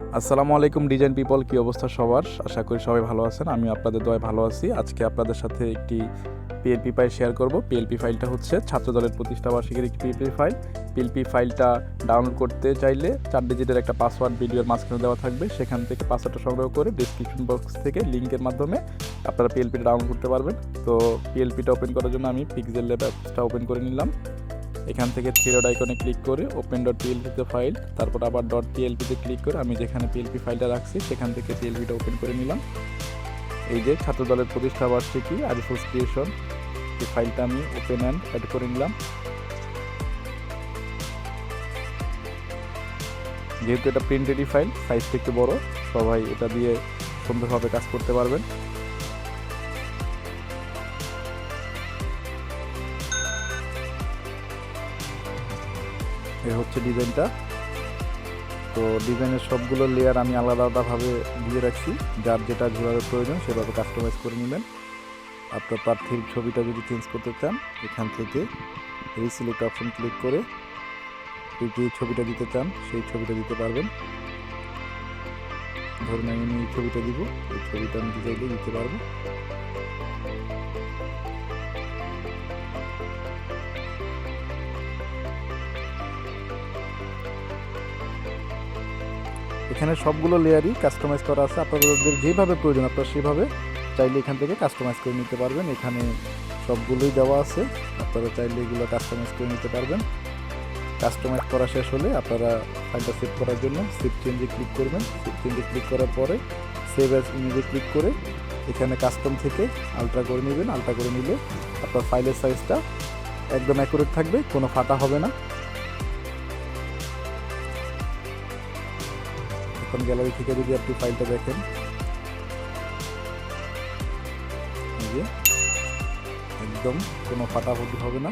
আসসালামু আলাইকুম, design people, কি অবস্থা সবার? আশা করি সবাই ভালো আছেন আমি আপনাদের দয় ভালো আছি। আজকে আপনাদের সাথে একটি পিএলপি ফাইল শেয়ার করব। পিএলপি ফাইলটা হচ্ছে ছাত্র দলের প্রতিষ্ঠা বার্ষিকীর একটি পিএলপি ফাইল পিএলপি ফাইলটা ডাউনলোড করতে চাইলে চার ডিজিটের একটা পাসওয়ার্ড ভিডিওর মাঝখানে দেওয়া থাকবে। সেখান থেকে পাসওয়ার্ডটা সংগ্রহ করে ডিসক্রিপশন বক্স থেকে লিঙ্কের মাধ্যমে আপনারা পিএলপিটা ডাউনলোড করতে পারবেন। তো পিএলপিটা ওপেন করার জন্য আমি পিক্সেল ল্যাব ওপেন করে নিলাম। এখান থেকে থ্রি ডট আইকনে ক্লিক করে ওপেন ডট পিএলপিতে ফাইল তারপর আবার ডট পিএলপিতে ক্লিক করে আমি যেখানে পিএলপি ফাইলটা রাখছি, সেখান থেকে পিএলপিটা ওপেন করে নিলাম। এই যে ছাত্র দলের প্রতিষ্ঠা বার্ষিকী আরিফুস ক্রিয়েশন এই ফাইলটা আমি ওপেন অ্যান্ড অ্যাড করে নিলাম। যেহেতু এটা প্রিন্টেডি ফাইল সাইজটা একটু বড়, সবাই এটা দিয়ে সুন্দরভাবে কাজ করতে পারবেন। এ হচ্ছে ডিজাইনটা। তো ডিজাইনের সবগুলো লেয়ার আমি আলাদা আলাদাভাবে দিয়ে রাখছি। যার যেটা যেভাবে প্রয়োজন সেভাবে কাস্টমাইজ করে নেবেন। আপনার প্রার্থীর ছবিটা যদি চেঞ্জ করতে চান, এখান থেকে রিসিলেক্ট অপশন ক্লিক করে যে ছবিটা দিতে চান, সেই ছবিটা দিতে পারবেন। ধরুন আমি এই ছবিটা দিব, এই ছবিটা আমি চাইলে দিতে পারব। এখানে সবগুলো লেয়ারই কাস্টমাইজ করা আছে। আপনাদের যেভাবে প্রয়োজন আপনারা সেভাবে চাইলে এখান থেকে কাস্টমাইজ করে নিতে পারবেন। এখানে সবগুলোই দেওয়া আছে। আপনারা চাইলে এগুলো কাস্টমাইজ করে নিতে পারবেন। কাস্টমাইজ করা শেষ হলে আপনারা ফাইলটা সেভ করার জন্য সেভ চেঞ্জে ক্লিক করবেন। সেভ চেঞ্জে ক্লিক করার পরে সেভ অ্যাজ ইমেজে ক্লিক করে এখানে কাস্টম থেকে আলট্রা করে নেবেন। আলট্রা করে নিলে আপনার ফাইলের সাইজটা একদম অ্যাকুরেট থাকবে, কোনো ফাটা হবে না। এখন গ্যালারি থেকে যদি আপনি ফাইলটা দেখেন একদম কোনো ফাটাফুটি হবে না।